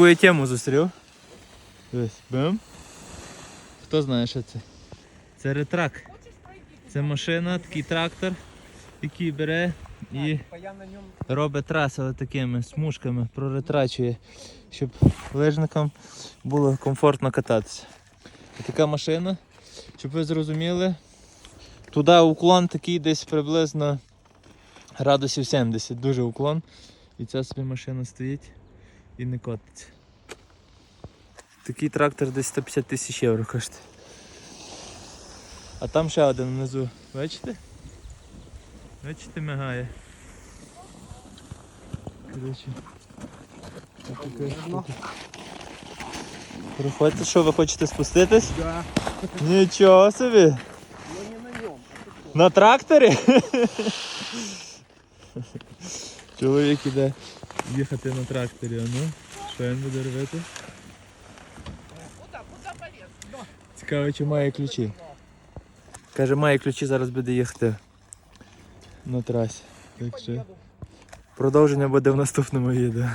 таку я тему зустрів. Дивись, бим. Хто знає, що це? Це ретрак. Це машина, такий трактор, який бере і робить траси такими смужками, проретрачує, щоб лижникам було комфортно кататися. Така машина, щоб ви зрозуміли, туди уклон такий десь приблизно градусів 70, дуже уклон. І ця собі машина стоїть і не котиться. Такий трактор десь 150 тисяч євро коштує. А там ще один внизу. Бачите? Бачите, мигає. Коротше. отака. Проходьте, що ви хочете спуститись? Да. Нічого собі! Ну не на ньому. На тракторі? Чоловік іде їхати на тракторі, а ну, що він буде робити? Цікаво, чи має ключі. Каже, має ключі, зараз буде їхати на трасі. Так що продовження буде в наступному відео.